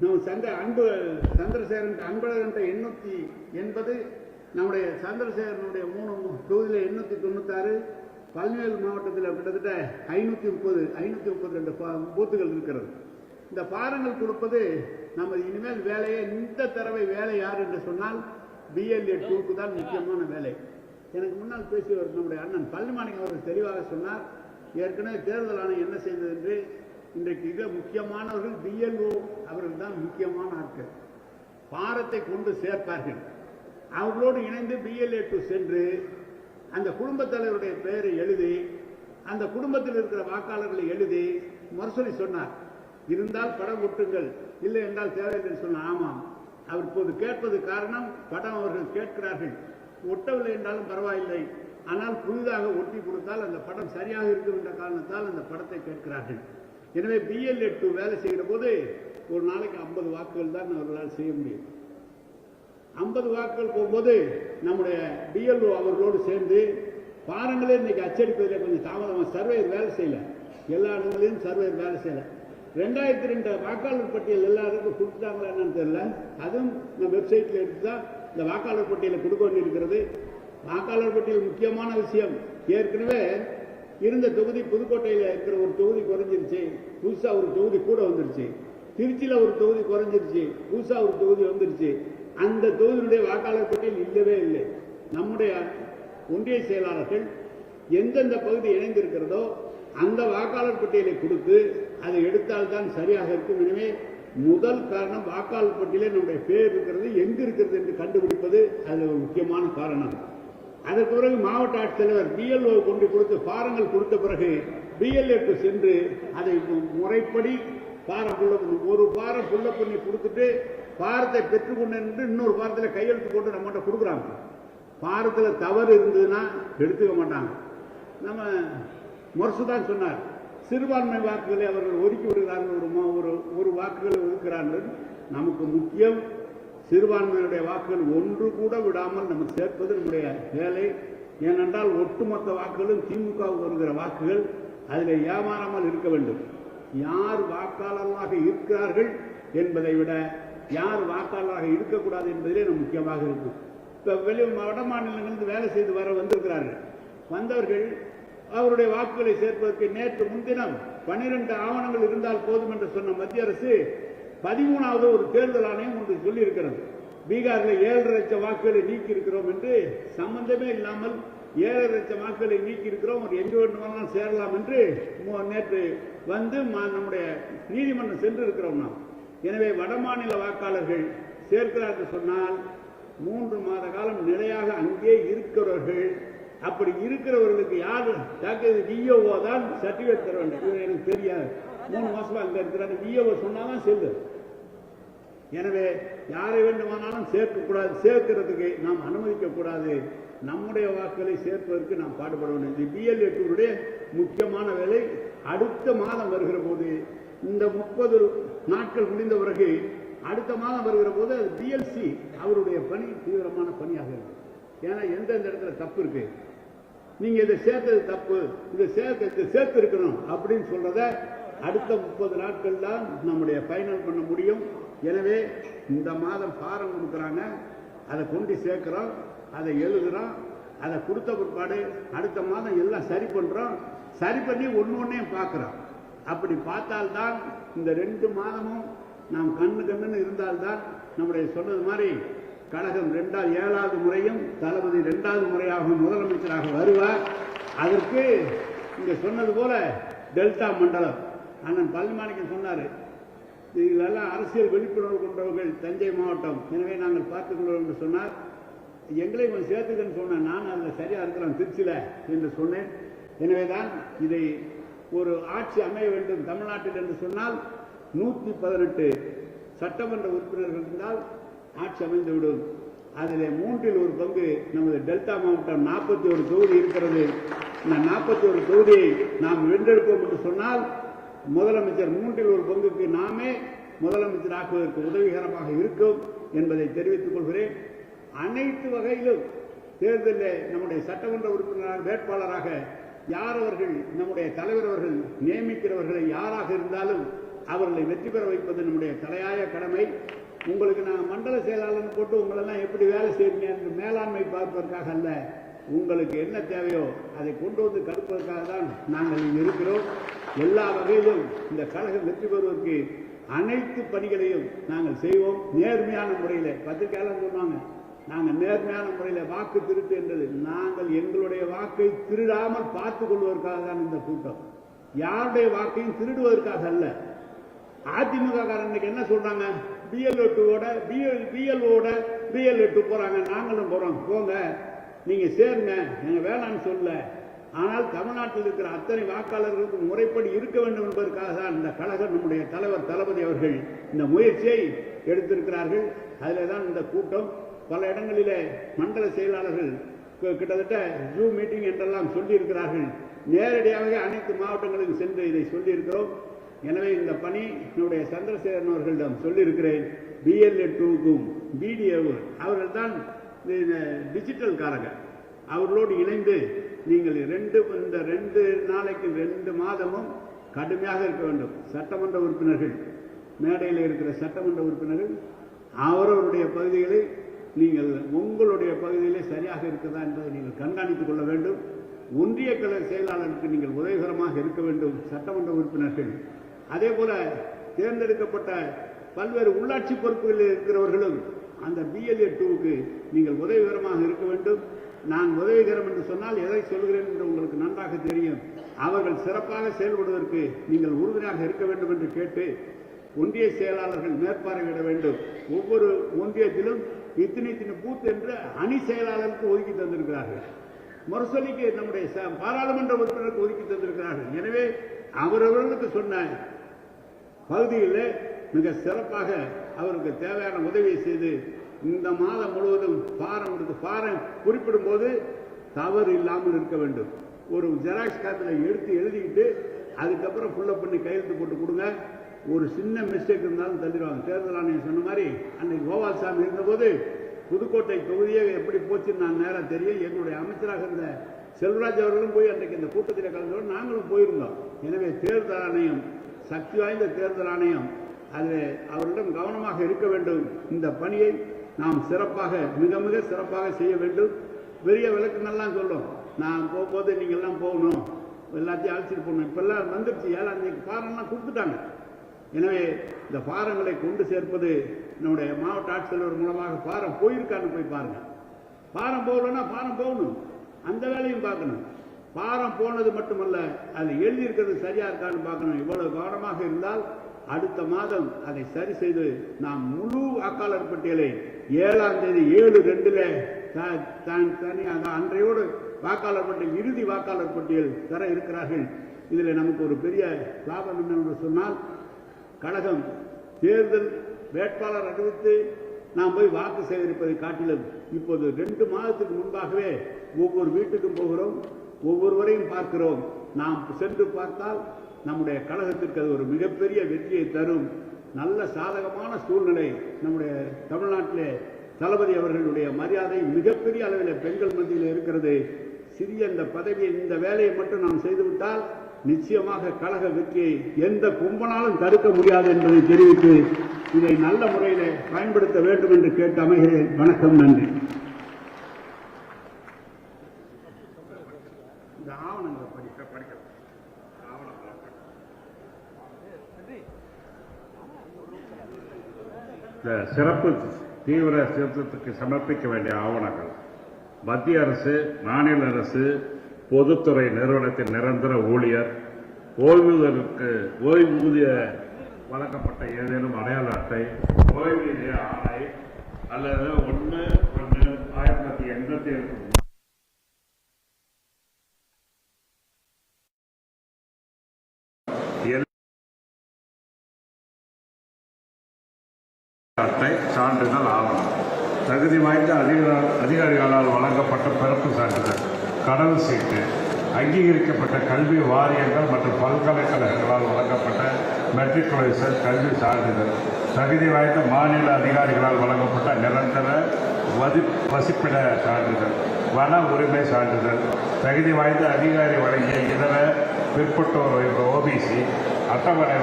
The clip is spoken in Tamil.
நம்ம சங்க அன்பு சந்திரசேகரன் அன்பழகன்ற எண்ணூற்றி எண்பது நம்முடைய சந்திரசேகரனுடைய மூணு தொகுதியில் எண்ணூற்றி தொண்ணூத்தாறு பல்வேறு மாவட்டத்தில் கிட்டத்தட்ட ஐநூற்றி முப்பது ஐநூற்றி முப்பத்தி ரெண்டு பூத்துகள் இருக்கிறது. இந்த பாடங்கள் கொடுப்பது நம்ம இனிமேல் வேலையை இந்த தடவை வேலை யார் என்று சொன்னால் பிஎல்ஏ டூக்கு தான் முக்கியமான வேலை. எனக்கு முன்னால் பேசியவர் நம்முடைய அண்ணன் பள்ளிமாணிக்கம் அவர்கள் தெளிவாக சொன்னார் ஏற்கனவே தேர்தல் ஆணையம் என்ன செய்தது என்று இன்றைக்கு மிக முக்கியமானவர்கள் பிஎல்ஓ அவர்கள் தான் முக்கியமான ஆட்கள். பாரத்தை கொண்டு சேர்ப்பார்கள். அவர்களோடு இணைந்து பிஎல்ஏ டு சென்று அந்த குடும்பத் தலைவருடைய பெயரை எழுதி அந்த குடும்பத்தில் இருக்கிற வாக்காளர்களை எழுதி முரசொலி சொன்னார். இருந்தால் படம் ஒட்டுங்கள். இல்லை என்றால் தேவையில்லை என்று சொன்னார் ஆமாம். அவர் இப்போது கேட்பது காரணம் படம் அவர்கள் கேட்கிறார்கள். ஒட்டவில்லை என்றாலும் பரவாயில்லை. ஆனால் புதிதாக ஒட்டி கொடுத்தால் அந்த படம் சரியாக இருக்கும் என்ற காரணத்தால் அந்த படத்தை கேட்கிறார்கள். எனவே பிஎல்ஏ டூ வேலை செய்கிற போது ஒரு நாளைக்கு ஐம்பது வாக்குகள் தான் அவர்களால் செய்ய முடியும். ஐம்பது வாக்குகள் போகும்போது நம்முடைய பிஎல்ஓ அவர்களோடு சேர்ந்து பாரங்களே இன்னைக்கு அச்சடிப்பதில் கொஞ்சம் தாமதமாக சர்வேயர் வேலை செய்யல. எல்லா இடங்களிலும் சர்வேயர் வேலை செய்யல. ரெண்டாயிரத்தி ரெண்டு வாக்காளர் பட்டியல் எல்லாருக்கும் கொடுத்துட்டாங்களா என்னன்னு தெரியல. அதுவும் நம்ம வெப்சைட்டில் எடுத்து தான் இந்த வாக்காளர் பட்டியலை கொடுக்க வேண்டியிருக்கிறது. வாக்காளர் பட்டியல் முக்கியமான விஷயம். ஏற்கனவே இருந்த தொகுதி புதுக்கோட்டையில் இருக்கிற ஒரு தொகுதி குறைஞ்சிருச்சு. புதுசாக ஒரு தொகுதி கூட வந்துருச்சு. திருச்சியில ஒரு தொகுதி குறைஞ்சிருச்சு. புதுசாக ஒரு தொகுதி வந்துருச்சு. அந்த தொகுதியினுடைய வாக்காளர் பட்டியல் இல்லவே இல்லை. நம்முடைய ஒன்றிய செயலாளர்கள் எந்தெந்த பகுதி இணைந்திருக்கிறதோ அந்த வாக்காளர் பட்டியலை கொடுத்து அதை எடுத்தால்தான் சரியாக இருக்கும். எனவே முதல் காரணம் வாக்காளர் பட்டியலே நம்முடைய பேர் இருக்கிறது எங்கு இருக்கிறது என்று கண்டுபிடிப்பது அது ஒரு முக்கியமான காரணம். அதற்கு பிறகு மாவட்ட ஆட்சித்தலைவர் பிஎல்ஓ கொண்டு கொடுத்து பாரங்கள் கொடுத்த பிறகு பிஎல்ஏக்கு சென்று அதை முறைப்படி பாரம் புள்ள ஒரு பாரம் புள்ள பண்ணி கொடுத்துட்டு பாரத்தை பெற்றுக்கொண்டு என்று இன்னொரு பாரத்தில் கையெழுத்து போட்டு நம்மகிட்ட கொடுக்குறாங்க. பாரத்தில் தவறு இருந்ததுன்னா எடுத்துக்க மாட்டாங்க. நம்ம முரசு தான் சொன்னார். சிறுபான்மை வாக்குகளை அவர்கள் ஒதுக்கி விடுகிறார்கள். ஒரு ஒரு ஒரு வாக்குகளை ஒதுக்கிறார்கள் நமக்கு முக்கியம் சிறுபான்மையினுடைய வாக்குகள் ஒன்று கூட விடாமல் நம்ம சேர்ப்பது நம்முடைய வேலை. ஏனென்றால் ஒட்டுமொத்த வாக்குகளும் திமுகவுக்கு வருகிற வாக்குகள் அதில் ஏமாறாமல் இருக்க வேண்டும். யார் வாக்காளர்களாக இருக்கிறார்கள் என்பதை விட யார் வாக்காளராக இருக்கக்கூடாது என்பதிலே நம்ம முக்கியமாக இருக்கும். இப்போ வெளி வட மாநிலங்களிலிருந்து வேலை செய்து வர வந்திருக்கிறார்கள். வந்தவர்கள் அவருடைய வாக்குகளை சேர்ப்பதற்கு நேற்று முன்தினம் பன்னிரண்டு ஆவணங்கள் இருந்தால் போதும் என்று சொன்ன மத்திய அரசு பதிமூணாவது ஒரு தேர்தல் ஆணையம் ஒன்று சொல்லியிருக்கிறது. பீகாரில் ஏழரை லட்சம் வாக்குகளை நீக்கி இருக்கிறோம் என்று சம்பந்தமே இல்லாமல் ஏழரை லட்சம் வாக்குகளை நீக்கி இருக்கிறோம் ஒரு எங்கு வேண்டுமானாலும் சேரலாம் என்று நேற்று வந்து நம்முடைய நீதிமன்றம் சென்று இருக்கிறோம் நாம். எனவே வடமாநில வாக்காளர்கள் சேர்க்கிறார்கள் சொன்னால் மூன்று மாத காலம் நிலையாக அங்கே இருக்கிறவர்கள். அப்படி இருக்கிறவர்களுக்கு யார் டாக்டர் டிஓஓ தான் சர்டிபிகேட் தர வேண்டும். இது எனக்கு தெரியாது. மூணு மாசமா அங்க இருக்கிறாரு. விஓஓ சொன்னாதான் செல்லு. எனவே யாரை வேண்டுமானாலும் சேர்க்கக்கூடாது சேர்க்கிறதுக்கு நாம் அனுமதிக்க கூடாது. நம்முடைய வாக்குகளை சேர்ப்பதற்கு நாம் பாடுபட வேண்டும். இது பிஎல்ஏ டூருடைய முக்கியமான வேலை. அடுத்த மாதம் வருகிற போது இந்த முப்பது நாட்கள் முடிந்த பிறகு அடுத்த மாதம் வருகிற போது அது பிஎல்சி அவருடைய பணி தீவிரமான பணியாக இருக்கும். ஏன்னா எந்தெந்த இடத்துல தப்பு இருக்கு? நீங்க இதை சேர்த்தது தப்பு. இதை சேர்த்து இதை சேர்த்து இருக்கணும் அப்படின்னு சொல்றத அடுத்த முப்பது நாட்கள் தான் நம்முடைய ஃபைனல் பண்ண முடியும். எனவே இந்த மாதம் ஃபாரம் கொடுக்குறாங்க. அதை கொண்டு சேர்க்குறோம். அதை எழுதுகிறோம் அதை கொடுத்த பிற்பாடு அடுத்த மாதம் எல்லாம் சரி பண்ணுறோம் சரி பண்ணி ஒன்று ஒன்றையும் பார்க்குறோம். அப்படி பார்த்தால்தான் இந்த ரெண்டு மாதமும் நாம் கண்ணு கண்ணுன்னு இருந்தால்தான் நம்முடைய சொன்னது மாதிரி கழகம் ரெண்டாவது ஏழாவது முறையும் தளபதி ரெண்டாவது முறையாக முதலமைச்சராக வருவார். அதற்கு இங்கே சொன்னது போல டெல்டா மண்டலம். அண்ணன் பள்ளிமாணிக்கம் சொன்னார் இதெல்லாம் அரசியல் விழிப்புணர்வு கொண்டவர்கள் தஞ்சை மாவட்டம். எனவே நாங்கள் பார்த்துக்கொள்வோம் என்று சொன்னார். எங்களை கொஞ்சம் சேர்த்துக்கன்னு சொன்னேன். நான் அதில் சரியா இருக்கிறேன் திருச்சியில என்று சொன்னேன். எனவே தான் இதை ஒரு ஆட்சி அமைய வேண்டும் தமிழ்நாட்டில் என்று சொன்னால் நூற்றி பதினெட்டு சட்டமன்ற உறுப்பினர்கள் இருந்தால் ஆட்சி அமைந்துவிடும் அதில் மூன்றில் ஒரு பங்கு நமது டெல்டா மாவட்டம் நாற்பத்தி ஒரு தொகுதி இருக்கிறது. இந்த நாற்பத்தி ஒரு தொகுதியை நாம் வென்றெடுப்போம் என்று சொன்னால் முதலமைச்சர் மூன்றில் ஒரு பங்குக்கு நாமே முதலமைச்சர் ஆக்குவதற்கு உதவிகரமாக இருக்கும் என்பதை தெரிவித்துக் கொள்கிறேன். அனைத்து வகையிலும் தேர்தலில் நம்முடைய சட்டமன்ற உறுப்பினராக வேட்பாளராக யார் அவர்கள் நம்முடைய தலைவர் அவர்கள் நியமிக்கிறவர்களை யாராக இருந்தாலும் அவர்களை வெற்றி பெற வைப்பது நம்முடைய தலையாய கடமை. உங்களுக்கு நான் மண்டல செயலாளர் போட்டு உங்களெல்லாம் எப்படி வேலை செய்றீங்க என்று மேலாண்மை பார்ப்பதற்காக அல்ல உங்களுக்கு என்ன தேவையோ அதை கொண்டு வந்து கடுப்பதற்காக தான் நாங்கள் இருக்கிறோம். எல்லா வகையிலும் இந்த கழகம் வெற்றி பெறுவதற்கு அனைத்து பணிகளையும் நாங்கள் செய்வோம். நேர்மையான முறையில் பத்திரிகையாளர் சொன்னாங்க நாங்கள் நேர்மையான முறையில் வாக்கு திருட்டு என்றது நாங்கள் எங்களுடைய வாக்கை திருடாமல் பார்த்து கொள்வதற்காக தான் இந்த கூட்டம். யாருடைய வாக்கையும் திருடுவதற்காக அல்ல. அதிமுக காரனுக்கு என்ன சொல்றாங்க? பிஎல்ஓ டூவோட பிஎல் பிஎல்ஓட பிஎல்ஓ போறாங்க. நாங்களும் போறோம். போங்க நீங்க சேருங்க. எங்க வேணாம்னு சொல்ல. ஆனால் தமிழ்நாட்டில் இருக்கிற அத்தனை வாக்காளர்களுக்கு முறைப்படி இருக்க வேண்டும் என்பதற்காக தான் இந்த கழகம் நம்முடைய தலைவர் தளபதி அவர்கள் இந்த முயற்சியை எடுத்திருக்கிறார்கள். அதில் தான் இந்த கூட்டம் பல இடங்களிலே மண்டல செயலாளர்கள் கிட்டத்தட்ட ஜூம் மீட்டிங் என்றெல்லாம் சொல்லியிருக்கிறார்கள். நேரடியாக அனைத்து மாவட்டங்களுக்கும் சென்று இதை சொல்லியிருக்கிறோம். எனவே இந்த பணி என்னுடைய சந்திரசேகரன் அவர்களிடம் சொல்லியிருக்கிறேன். பிஎல்ஏ டூக்கும் பிடிஏவும் அவர்கள் தான் டிஜிட்டல் காரங்க அவர்களோடு இணைந்து நீங்கள் ரெண்டு இந்த ரெண்டு நாளைக்கு ரெண்டு மாதமும் கடுமையாக இருக்க வேண்டும். சட்டமன்ற உறுப்பினர்கள் மேடையில் இருக்கிற சட்டமன்ற உறுப்பினர்கள் அவரவருடைய பகுதிகளை நீங்கள் உங்களுடைய பகுதியிலே சரியாக இருக்குதா என்பதை நீங்கள் கண்காணித்துக் கொள்ள வேண்டும். ஒன்றிய கழக செயலாளருக்கு நீங்கள் உதவிகரமாக இருக்க வேண்டும் சட்டமன்ற உறுப்பினர்கள். அதே போல தேர்ந்தெடுக்கப்பட்ட பல்வேறு உள்ளாட்சி பொறுப்புகளில் இருக்கிறவர்களும் அந்த பிஎல்ஏ டூவுக்கு நீங்கள் உதவிகரமாக இருக்க வேண்டும். நான் உதவுகிறோம் என்று சொன்னால் எதை சொல்கிறேன் என்று உங்களுக்கு நன்றாக தெரியும். அவர்கள் சிறப்பாக செயல்படுவதற்கு நீங்கள் உறுதுணையாக இருக்க வேண்டும் என்று கேட்டு ஒன்றிய செயலாளர்கள் மேற்பார்வையிட வேண்டும். ஒவ்வொரு ஒன்றியத்திலும் இத்தனை இத்தனை பூத் என்று அணி செயலாளருக்கு ஒதுக்கி தந்திருக்கிறார்கள். முரசொலிக்கு நம்முடைய ச- பாராளுமன்ற உறுப்பினருக்கு ஒதுக்கி தந்திருக்கிறார்கள். எனவே அவரவர்களுக்கு சொன்ன பகுதியில் மிக சிறப்பாக அவருக்கு தேவையான உதவியை செய்து இந்த மாதம் முழுவதும் பாரம் எடுத்து பாரம் குறிப்பிடும் போது தவறு இல்லாமல் இருக்க வேண்டும். ஒரு ஜெராக்ஸ் காப்பில் எடுத்து எழுதிக்கிட்டு அதுக்கப்புறம் ஃபுல்லப் பண்ணி கையெழுத்து போட்டு கொடுங்க. ஒரு சின்ன மிஸ்டேக் இருந்தாலும் தள்ளிடுவாங்க. தேர்தல் ஆணையம் சொன்ன மாதிரி அன்னைக்கு கோபால்சாமி இருந்தபோது புதுக்கோட்டை தொகுதியே எப்படி போச்சுன்னு நான் நேராக தெரியும் எங்களுடைய அமைச்சராக இருந்த செல்வராஜ் அவர்களும் போய் அன்றைக்கு இந்த கூட்டத்தில் கலந்தோடு நாங்களும் போயிருந்தோம். எனவே தேர்தல் ஆணையம் சக்தி வாய்ந்த தேர்தல் ஆணையம் அது அவரிடம் கவனமாக இருக்க வேண்டும். இந்த பணியை நாம் சிறப்பாக மிக மிக சிறப்பாக செய்ய வேண்டும். பெரிய விளக்கங்கள்லாம் சொல்லும். நான் போகும்போது நீங்கள் எல்லாம் போகணும். எல்லாத்தையும் அழைச்சிட்டு போகணும். இப்பெல்லாம் வந்துருச்சு. ஏழாம் தேதி பாரம்லாம் கொடுத்துட்டாங்க. எனவே இந்த பாரங்களை கொண்டு சேர்ப்பது நம்முடைய மாவட்ட ஆட்சித்தலைவர் மூலமாக பாரம் போயிருக்கான்னு போய் பாருங்க. பாரம் போகலன்னா பாரம் போகணும். அந்த வேலையும் பார்க்கணும். பாரம் போனது மட்டுமல்ல அது எழுதியிருக்கிறது சரியா இருக்கான்னு பார்க்கணும். இவ்வளவு கவனமாக இருந்தால் அடுத்த மாதம் அதை சரி செய்து நாம் முழு வாக்காளர் பட்டியலை ஏழாம் தேதி ஏழு ரெண்டுல த- தான் தனியாக அன்றையோடு வாக்காளர் பட்டியல் இறுதி வாக்காளர் பட்டியல் தர இருக்கிறார்கள். இதில் நமக்கு ஒரு பெரிய லாபம் என்னவென்று சொன்னால் கழகம் தேர்தல் வேட்பாளர் அறிவித்து நாம் போய் வாக்கு சேகரிப்பதை காட்டிலும் இப்போது ரெண்டு மாதத்துக்கு முன்பாகவே ஒவ்வொரு வீட்டுக்கும் போகிறோம் ஒவ்வொருவரையும் பார்க்கிறோம். நாம் சென்று பார்த்தால் நம்முடைய கழகத்திற்கு அது ஒரு மிகப்பெரிய வெற்றியை தரும். நல்ல சாதகமான சூழ்நிலை நம்முடைய தமிழ்நாட்டிலே தளபதி அவர்களுடைய மரியாதை மிகப்பெரிய அளவில் பெண்கள் மத்தியில் இருக்கிறது. சிறிய இந்த பதவியை இந்த வேலையை மட்டும் நாம் செய்துவிட்டால் நிச்சயமாக கழக வெற்றியை எந்த கும்பனாலும் தடுக்க முடியாது என்பதை தெரிவித்து இதை நல்ல முறையில் பயன்படுத்த வேண்டும் என்று கேட்டு அமைகிறேன். வணக்கம் நன்றி இந்த ஆவணங்களை படிக்க படிக்கலாம் இந்த சிறப்பு தீவிர சீர்திருத்தத்துக்கு சமர்ப்பிக்க வேண்டிய ஆவணங்கள். மத்திய அரசு மாநில அரசு பொதுத்துறை நிறுவனத்தின் நிரந்தர ஊழியர் ஓய்வூதியருக்கு ஓய்வூதிய வழங்கப்பட்ட ஏதேனும் அடையாள அட்டை ஓய்வூதிய ஆணை அல்லது ஒன்று ஒன்று ஆயிரத்தி தொள்ளாயிரத்தி எண்பத்தி ஏழு அட்டை சான்றிதழ் ஆவணம். தகுதி வாய்ந்த அதிகார- அதிகாரிகளால் வழங்கப்பட்ட பிறப்பு சான்றிதழ் கடல் சீட்டு அங்கீகரிக்கப்பட்ட கல்வி வாரியங்கள் மற்றும் பல்கலைக்கழகங்களால் வழங்கப்பட்ட மெட்ரிகுலேஷன் கல்வி சான்றிதழ் தகுதி வாய்ந்த மாநில அதிகாரிகளால் வழங்கப்பட்ட நிரந்தர வதி வசிப்பிட சான்றிதழ் வன உரிமை சான்றிதழ் தகுதி வாய்ந்த அதிகாரி வழங்கிய இதர பிற்பட்டோர் ஓபிசி அட்டவணை